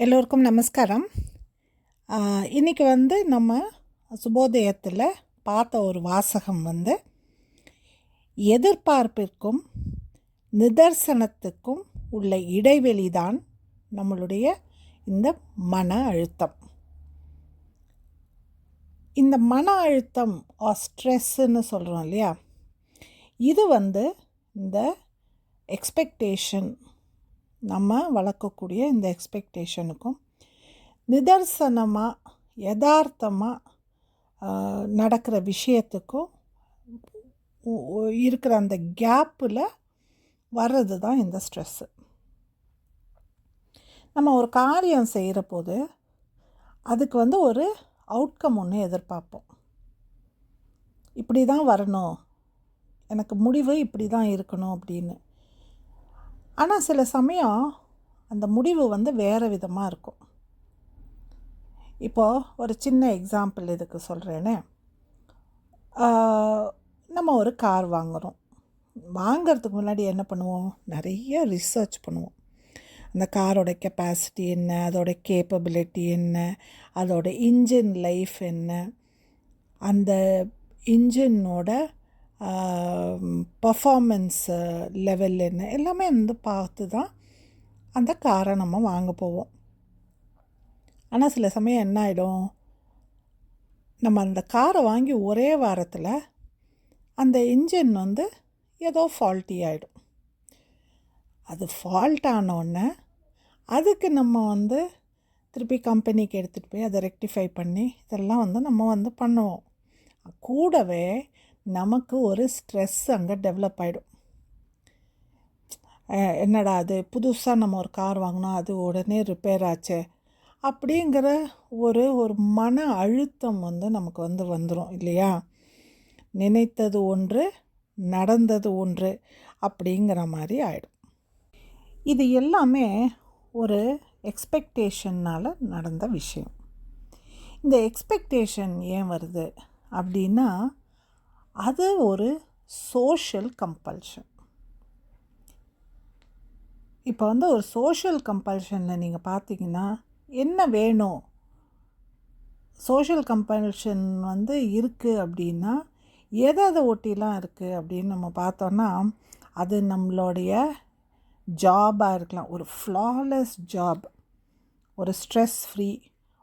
எல்லோருக்கும் நமஸ்காரம். இன்றைக்கி வந்து நம்ம சுபோதயத்தில் பார்த்த ஒரு வாசகம் வந்து எதிர்பார்ப்பிற்கும் நிதர்சனத்துக்கும் உள்ள இடைவெளி தான் நம்மளுடைய இந்த மன அழுத்தம். இந்த மன அழுத்தம் ஸ்ட்ரெஸ்ஸுன்னு சொல்கிறோம் இல்லையா? இது வந்து இந்த எக்ஸ்பெக்டேஷன் நம்ம வளர்க்கக்கூடிய இந்த எக்ஸ்பெக்டேஷனுக்கும் நிதர்சனமாக யதார்த்தமாக நடக்கிற விஷயத்துக்கும் இருக்கிற அந்த கேப்பில் வர்றது தான் இந்த ஸ்ட்ரெஸ்ஸு நம்ம ஒரு காரியம் செய்கிற போது அதுக்கு வந்து ஒரு அவுட்கம் ஒன்று எதிர்பார்ப்போம். இப்படி தான் வரணும். எனக்கு முடிவு இப்படி தான் இருக்கணும் அப்படின்னு. ஆனால் சில சமயம் அந்த முடிவு வந்து வேறு விதமாக இருக்கும். இப்போது ஒரு சின்ன எக்ஸாம்பிள் இதுக்கு சொல்கிறேனே நம்ம ஒரு கார் வாங்குகிறோம் வாங்கிறதுக்கு முன்னாடி என்ன பண்ணுவோம்? நிறைய ரிசர்ச் பண்ணுவோம். அந்த காரோட கெப்பாசிட்டி என்ன? அதோட கேப்பபிலிட்டி என்ன? அதோட இன்ஜின் லைஃப் என்ன? அந்த இன்ஜினோட பர்ஃபார்மன்ஸ் லெவல் என்ன எல்லாமே வந்து பார்த்து தான் அந்த காரை நம்ம வாங்க போவோம் ஆனால் சில சமயம் என்ன ஆகிடும் நம்ம அந்த காரை வாங்கி ஒரே வாரத்தில் அந்த இன்ஜின் வந்து ஏதோ ஃபால்ட்டி ஆகிடும் அது ஃபால்ட் ஆனோடனே அதுக்கு நம்ம வந்து திருப்பி கம்பெனிக்கு எடுத்துகிட்டு போய் அதை ரெக்டிஃபை பண்ணி இதெல்லாம் வந்து நம்ம வந்து பண்ணுவோம் கூடவே நமக்கு ஒரு ஸ்ட்ரெஸ் அங்கே டெவலப் ஆகிடும் என்னடா அது? புதுசாக நம்ம ஒரு கார் வாங்கினோம் அது உடனே ரிப்பேர் ஆச்சே? அப்படிங்கிற ஒரு ஒரு மன அழுத்தம் வந்து நமக்கு வந்து வந்துடும் இல்லையா? நினைத்தது ஒன்று நடந்தது ஒன்று அப்படிங்கிற மாதிரி ஆகிடும் இது எல்லாமே ஒரு எக்ஸ்பெக்டேஷன்னால் நடந்த விஷயம். இந்த எக்ஸ்பெக்டேஷன் ஏன் வருது அப்படின்னா அது ஒரு சோஷியல் கம்பல்ஷன் இப்போ வந்து ஒரு சோஷியல் கம்பல்ஷனில் நீங்கள் பார்த்தீங்கன்னா என்ன வேணும்? சோஷியல் கம்பல்ஷன் வந்து இருக்குது அப்படின்னா எதை அதை ஒட்டிலாம் இருக்குது அப்படின்னு நம்ம பார்த்தோன்னா அது நம்மளுடைய ஜாபாக இருக்கலாம். ஒரு ஃப்ளாலெஸ் ஜாப் ஒரு stress free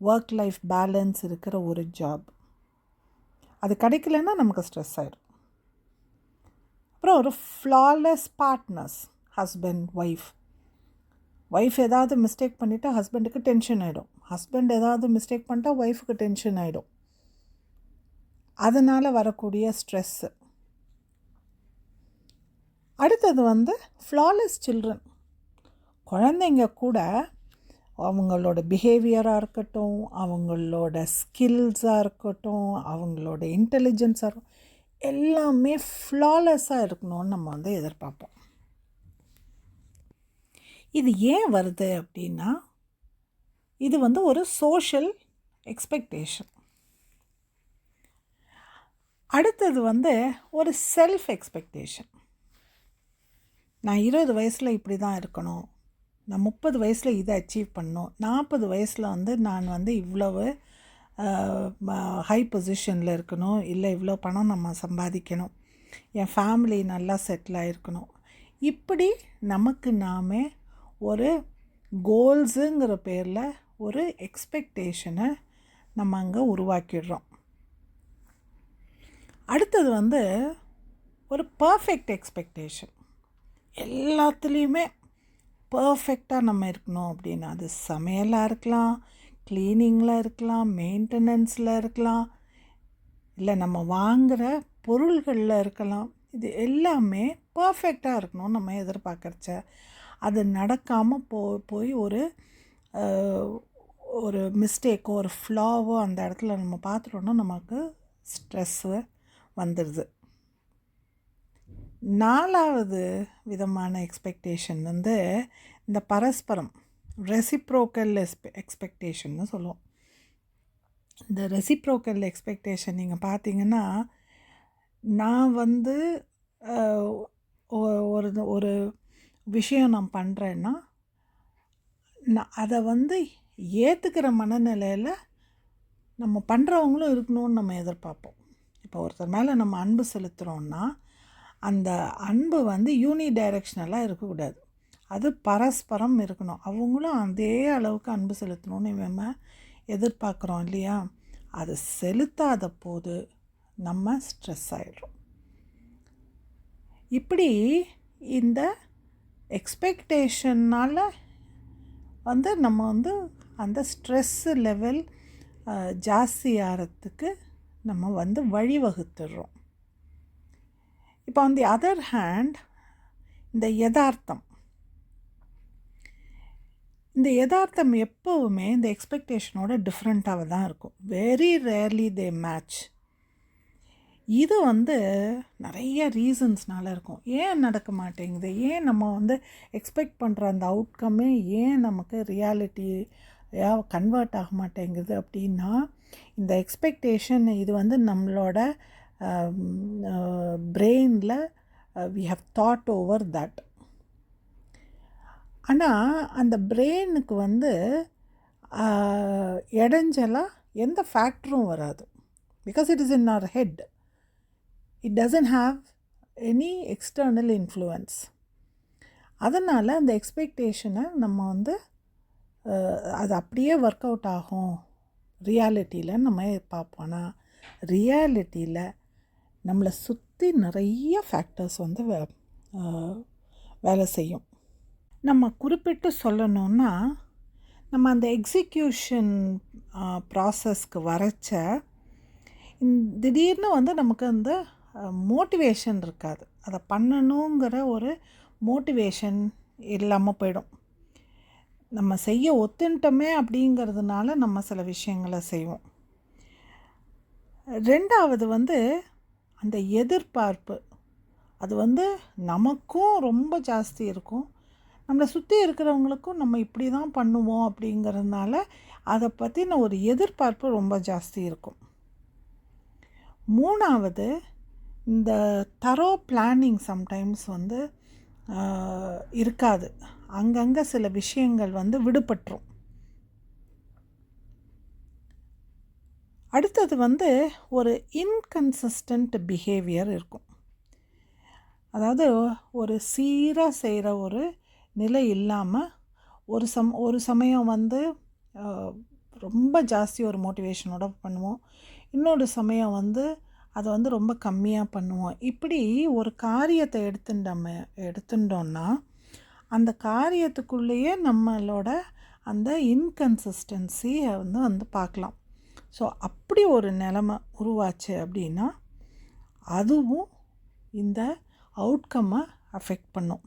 work life balance இருக்கிற ஒரு ஜாப் அது கிடைக்கலன்னா நமக்கு ஸ்ட்ரெஸ் ஆயிடும் அப்புறம் ஒரு flawless partners husband wife wife ஏதாவது மிஸ்டேக் பண்ணிவிட்டா ஹஸ்பண்டுக்கு டென்ஷன் ஆகிடும் ஹஸ்பண்ட் ஏதாவது மிஸ்டேக் பண்ணிட்டா ஒய்ஃபுக்கு டென்ஷன் ஆகிடும் அதனால் வரக்கூடிய ஸ்ட்ரெஸ்ஸு அடுத்தது வந்து ஃப்ளாலெஸ் சில்ட்ரன் குழந்தைங்க கூட அவங்களோட பிஹேவியராக இருக்கட்டும் அவங்களோட ஸ்கில்ஸாக இருக்கட்டும் அவங்களோட இன்டெலிஜென்ஸாக இருக்கட்டும் எல்லாமே ஃப்ளாலெஸ்ஸாக இருக்கணும்னு நம்ம வந்து எதிர்பார்ப்போம். இது ஏன் வருது அப்படின்னா இது வந்து ஒரு சோஷியல் எக்ஸ்பெக்டேஷன் அடுத்தது வந்து ஒரு செல்ஃப் எக்ஸ்பெக்டேஷன் நான் இருபது வயசில் இப்படி தான் இருக்கணும். நான் முப்பது வயசில் இதை அச்சீவ் பண்ணணும் நாற்பது வயசில் வந்து நான் வந்து இவ்வளவு ஹை பொசிஷனில் இருக்கணும். இல்லை இவ்வளோ பணம் நம்ம சம்பாதிக்கணும். என் ஃபேமிலி நல்லா செட்டில் ஆகிருக்கணும் இப்படி நமக்கு நாமே ஒரு கோல்ஸுங்கிற பேரில் ஒரு எக்ஸ்பெக்டேஷனை நம்ம அங்கே உருவாக்கிடுறோம். அடுத்தது வந்து ஒரு பர்ஃபெக்ட் எக்ஸ்பெக்டேஷன் எல்லாத்துலேயுமே பர்ஃபெக்டாக நம்ம இருக்கணும் அப்படின்னு அது சமையலாக இருக்கலாம் க்ளீனிங்கில் இருக்கலாம் மெயின்டெனன்ஸில் இருக்கலாம் இல்லை நம்ம வாங்குகிற பொருள்களில் இருக்கலாம். இது எல்லாமே பர்ஃபெக்டாக இருக்கணும் நம்ம எதிர்பார்க்குறச்ச அது நடக்காமல் போ போய் ஒரு ஒரு மிஸ்டேக்கோ ஒரு ஃப்ளாவோ அந்த இடத்துல நம்ம பார்த்துட்டோன்னா நமக்கு ஸ்ட்ரெஸ்ஸு வந்துடுது நாலாவது விதமான எக்ஸ்பெக்டேஷன் வந்து இந்த பரஸ்பரம் ரெசிப்ரோக்கல் எக்ஸ்பெ எக்ஸ்பெக்டேஷன்னு சொல்லுவோம். இந்த ரெசிப்ரோக்கல் எக்ஸ்பெக்டேஷன் நீங்கள் பார்த்தீங்கன்னா நான் வந்து ஒரு ஒரு விஷயம் நான் பண்ணுறேன்னா நான் அதை வந்து ஏற்றுக்கிற மனநிலையில் நம்ம பண்ணுறவங்களும் இருக்கணும்னு நம்ம எதிர்பார்ப்போம். இப்போ ஒருத்தர் மேலே நம்ம அன்பு செலுத்துகிறோன்னா அந்த அன்பு வந்து யூனி டைரெக்ஷனலாக இருக்கக்கூடாது. அது பரஸ்பரம் இருக்கணும். அவங்களும் அதே அளவுக்கு அன்பு செலுத்தணும்னு நம்ம எதிர்பார்க்குறோம் இல்லையா? அது செலுத்தாத போது நம்ம ஸ்ட்ரெஸ் ஆகிடுறோம் இப்படி இந்த எக்ஸ்பெக்டேஷன்னால் வந்து நம்ம வந்து அந்த ஸ்ட்ரெஸ்ஸு லெவல் ஜாஸ்தி ஆகிறதுக்கு நம்ம வந்து வழிவகுத்துடுறோம். இப்போ ஆன் தி அதர் ஹேண்ட் இந்த யதார்த்தம் இந்த யதார்த்தம் எப்போவுமே இந்த எக்ஸ்பெக்டேஷனோட டிஃப்ரெண்ட்டாக தான் இருக்கும். வெரி ரேர்லி தே மேட்ச் இது வந்து நிறைய ரீசன்ஸ்னால இருக்கும். ஏன் நடக்க மாட்டேங்குது? ஏன் நம்ம வந்து எக்ஸ்பெக்ட் பண்ணுற அந்த அவுட்கம்மே ஏன் நமக்கு ரியாலிட்டியாக கன்வெர்ட் ஆக மாட்டேங்குது அப்படின்னா இந்த எக்ஸ்பெக்டேஷன் இது வந்து நம்மளோட பிரெயினில் we have thought over that ஆனால் அந்த பிரெயினுக்கு வந்து இடைஞ்சலாக எந்த ஃபேக்டரும் வராது. Because it is in our head it doesn't have any external influence அதனால் அந்த எக்ஸ்பெக்டேஷனை நம்ம வந்து அது அப்படியே ஒர்க் அவுட் ஆகும். ரியாலிட்டியில் நம்ம பார்ப்போன்னா ரியாலிட்டியில் நம்மளை சுற்றி நிறைய ஃபேக்டர்ஸ் வந்து வே வேலை செய்யும். நம்ம குறிப்பிட்டு சொல்லணுன்னா நம்ம அந்த எக்ஸிக்யூஷன் ப்ராசஸ்க்கு வரைச்ச திடீர்னு வந்து நமக்கு அந்த மோட்டிவேஷன் இருக்காது. அதை பண்ணணுங்கிற ஒரு மோட்டிவேஷன் இல்லாமல் போயிடும். நம்ம செய்ய ஒத்துன்ட்டோமே அப்படிங்கிறதுனால நம்ம சில விஷயங்களை செய்வோம். ரெண்டாவது வந்து அந்த எதிர்பார்ப்பு. அது வந்து நமக்கும் ரொம்ப ஜாஸ்தி இருக்கும். நம்மளை சுற்றி இருக்கிறவங்களுக்கும் நம்ம இப்படி தான் பண்ணுவோம் அப்படிங்கிறதுனால அதை பற்றின ஒரு எதிர்பார்ப்பு ரொம்ப ஜாஸ்தி இருக்கும். மூணாவது இந்த தரோ பிளானிங் சம்டைம்ஸ் வந்து இருக்காது. அங்கங்கே சில விஷயங்கள் வந்து விடுபட்டுரும். அடுத்தது வந்து ஒரு இன்கன்சிஸ்டண்ட் பிஹேவியர் இருக்கும். அதாவது ஒரு சீராக செய்கிற ஒரு நிலை இல்லாமல் ஒரு சம் ஒரு சமயம் வந்து ரொம்ப ஜாஸ்தி ஒரு மோட்டிவேஷனோட பண்ணுவோம். இன்னொரு சமயம் வந்து அதை வந்து ரொம்ப கம்மியாக பண்ணுவோம். இப்படி ஒரு காரியத்தை எடுத்துட்டோம் எடுத்துட்டோம்னா அந்த காரியத்துக்குள்ளேயே நம்மளோட அந்த இன்கன்சிஸ்டன்சியை வந்து வந்து பார்க்கலாம். ஸோ அப்படி ஒரு நிலமை உருவாச்சு அப்படின்னா அதுவும் இந்த அவுட்கம்மை அஃபெக்ட் பண்ணும்.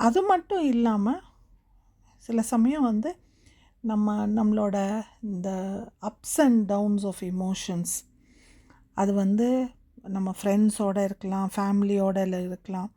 அது மட்டும் இல்லாமல் சில சமயம் வந்து நம்ம நம்மளோட இந்த ups and downs of emotions அது வந்து நம்ம ஃப்ரெண்ட்ஸோடு இருக்கலாம் ஃபேமிலியோட இருக்கலாம்.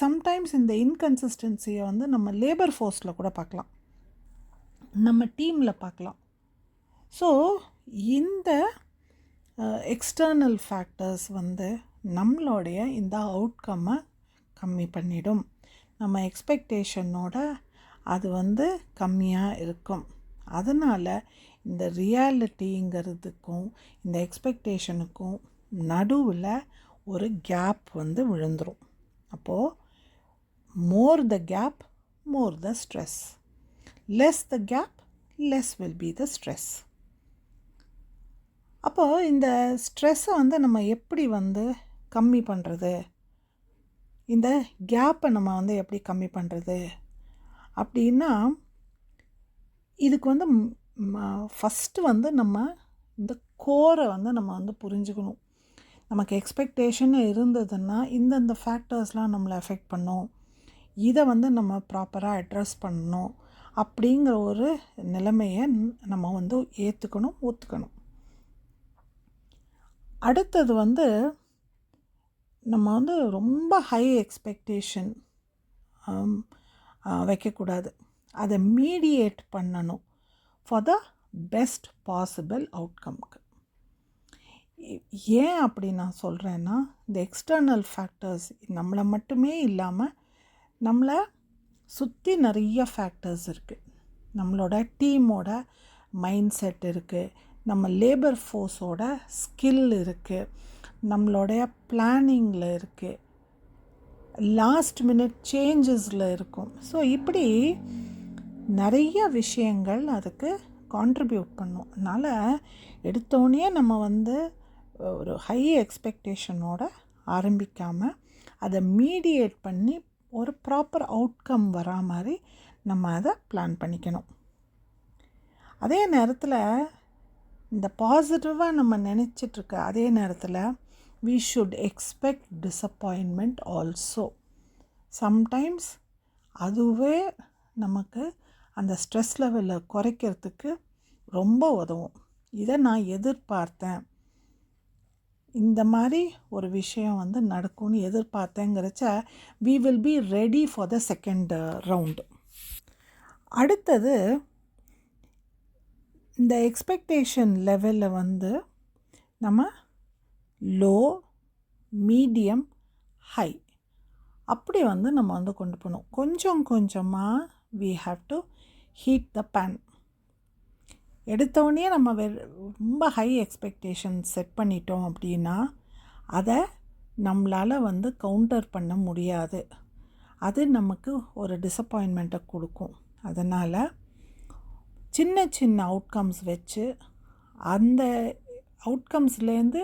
சம்டைம்ஸ் இந்த இன்கன்சிஸ்டன்சியை வந்து நம்ம லேபர் ஃபோர்ஸில் கூட பார்க்கலாம் நம்ம டீமில் பார்க்கலாம் ஸோ இந்த எக்ஸ்டர்னல் ஃபேக்டர்ஸ் வந்து நம்மளுடைய இந்த அவுட்கம்மை கம்மி பண்ணிடும். நம்ம எக்ஸ்பெக்டேஷனோட அது வந்து கம்மியாக இருக்கும். அதனால் இந்த ரியாலிட்டிங்கிறதுக்கும் இந்த எக்ஸ்பெக்டேஷனுக்கும் நடுவில் ஒரு கேப் வந்து விழுந்துடும் அப்போது more the gap more the stress less the gap less will be the stress அப்போது இந்த ஸ்ட்ரெஸ்ஸை வந்து நம்ம எப்படி வந்து கம்மி பண்ணுறது இந்த கேப்பை நம்ம வந்து எப்படி கம்மி பண்ணுறது அப்படின்னா இதுக்கு வந்து ஃபஸ்ட்டு வந்து நம்ம இந்த கோரை வந்து நம்ம வந்து புரிஞ்சுக்கணும். நமக்கு எக்ஸ்பெக்டேஷன் இருந்ததுன்னா இந்தந்த ஃபேக்டர்ஸ்லாம் நம்மளை எஃபெக்ட் பண்ணும். இதை வந்து நம்ம ப்ராப்பராக அட்ரஸ் பண்ணணும். அப்படிங்கிற ஒரு நிலைமையை நம்ம வந்து ஏற்றுக்கணும் ஒத்துக்கணும். அடுத்தது வந்து நம்ம வந்து ரொம்ப ஹை எக்ஸ்பெக்டேஷன் வைக்கக்கூடாது. அதை மீடியேட் பண்ணணும் ஃபார் த பெஸ்ட் பாசிபிள் அவுட்கம்க்கு ஏன் அப்படி நான் சொல்கிறேன்னா இந்த எக்ஸ்டர்னல் ஃபேக்டர்ஸ் நம்மளை மட்டுமே இல்லாமல் நம்மளை சுற்றி நிறைய ஃபேக்டர்ஸ் இருக்குது நம்மளோட டீமோட மைண்ட் செட் இருக்குது நம்ம லேபர் ஃபோர்ஸோட ஸ்கில் இருக்குது நம்மளுடைய பிளானிங்கில் இருக்குது லாஸ்ட் மினிட் சேஞ்சஸில் இருக்கும். ஸோ இப்படி நிறைய விஷயங்கள் அதுக்கு கான்ட்ரிபியூட் பண்ணும். அதனால் எடுத்தோடனே நம்ம வந்து ஒரு ஹை எக்ஸ்பெக்டேஷனோட ஆரம்பிக்காமல் அதை மீடியேட் பண்ணி ஒரு ப்ராப்பர் அவுட்கம் வரா மாதிரி நம்ம அதை பிளான் பண்ணிக்கணும். அதே நேரத்தில் இந்த பாசிட்டிவாக நம்ம நினச்சிட்ருக்க அதே நேரத்தில் we should expect disappointment also sometimes அதுவே நமக்கு அந்த ஸ்ட்ரெஸ் லெவலை குறைக்கிறதுக்கு ரொம்ப உதவும். இதை நான் எதிர்பார்த்தேன். இந்த மாதிரி ஒரு விஷயம் வந்து நடக்கும்னு எதிர்பார்த்தேங்கிறச்ச we will be ready for the second round அடுத்தது இந்த எக்ஸ்பெக்டேஷன் லெவலில் வந்து நம்ம லோ மீடியம் ஹை. அப்படி வந்து நம்ம வந்து கொண்டு போகணும். கொஞ்சம் கொஞ்சமாக we have to heat the pan எடுத்தோடனே நம்ம வெ ரொம்ப ஹை எக்ஸ்பெக்டேஷன் செட் பண்ணிட்டோம் அப்படின்னா அதை நம்மளால் வந்து கவுண்டர் பண்ண முடியாது. அது நமக்கு ஒரு டிசப்பாயின்மெண்ட்டை கொடுக்கும். அதனால் சின்ன சின்ன அவுட்கம்ஸ் வச்சு அந்த அவுட்கம்ஸ்லேருந்து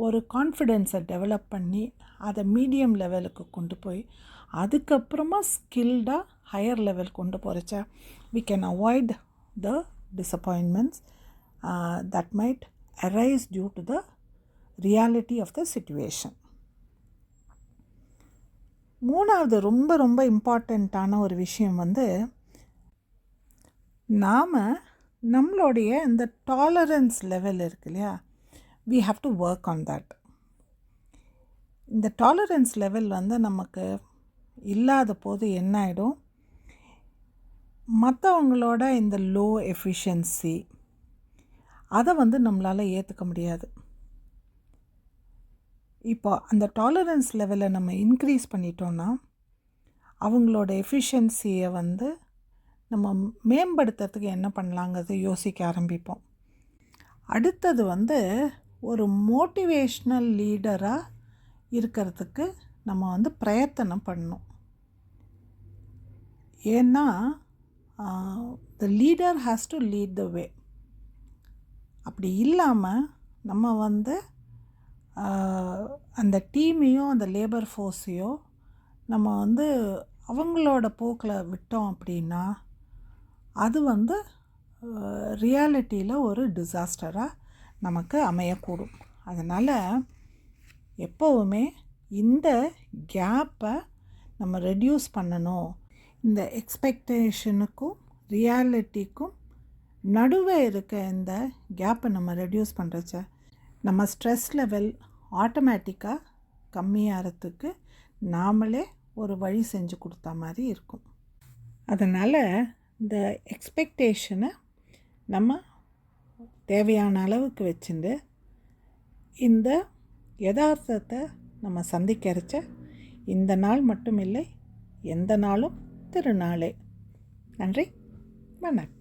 ஒரு கான்ஃபிடென்ஸை டெவலப் பண்ணி அதை மீடியம் லெவலுக்கு கொண்டு போய் அதுக்கப்புறமா ஸ்கில்டாக ஹையர் லெவல் கொண்டு போகிறச்சா we can avoid the disappointments that might arise due to the reality of the situation மூணாவது ரொம்ப ரொம்ப இம்பார்ட்டண்ட்டான ஒரு விஷயம் வந்து நாம் நம்மளுடைய இந்த டாலரன்ஸ் லெவல் இருக்கு இல்லையா? We have to work on that இந்த டாலரன்ஸ் லெவல் வந்து நமக்கு இல்லாத போது என்ன ஆகிடும் மற்றவங்களோட இந்த லோ எஃபிஷியன்சி அதை வந்து நம்மளால் ஏற்றுக்க முடியாது. இப்போ அந்த டாலரன்ஸ் லெவலை நம்ம இன்க்ரீஸ் பண்ணிட்டோன்னா அவங்களோட எஃபிஷியன்சியை வந்து நம்ம மேம்படுத்துறதுக்கு என்ன பண்ணலாங்கிறது யோசிக்க ஆரம்பிப்போம். அடுத்தது வந்து ஒரு மோட்டிவேஷ்னல் லீடராக இருக்கிறதுக்கு நம்ம வந்து பிரயத்தனம் பண்ணணும். ஏன்னா the leader has to lead the way அப்படி இல்லாமல் நம்ம வந்து அந்த டீமையும் அந்த லேபர் ஃபோர்ஸையோ நம்ம வந்து அவங்களோட போக்கில் விட்டோம் அப்படின்னா அது வந்து ரியாலிட்டியில் ஒரு டிசாஸ்டராக நமக்கு அமையக்கூடும். அதனால் எப்போவுமே இந்த கேப்பை நம்ம ரெடியூஸ் பண்ணணும். இந்த எக்ஸ்பெக்டேஷனுக்கும் ரியாலிட்டிக்கும் நடுவே இருக்க இந்த கேப்பை நம்ம ரெடியூஸ் பண்ணுறச்ச நம்ம ஸ்ட்ரெஸ் லெவல் ஆட்டோமேட்டிக்காக கம்மியாகிறதுக்கு நாமளே ஒரு வழி செஞ்சு கொடுத்த மாதிரி இருக்கும். அதனால் இந்த எக்ஸ்பெக்டேஷனை நம்ம தேவையான அளவுக்கு வச்சுட்டு இந்த யதார்த்தத்தை நம்ம சந்திக்கிறச்ச இந்த நாள் மட்டும் இல்லை எந்த நாளும் திருநாளே. நன்றி வணக்கம்.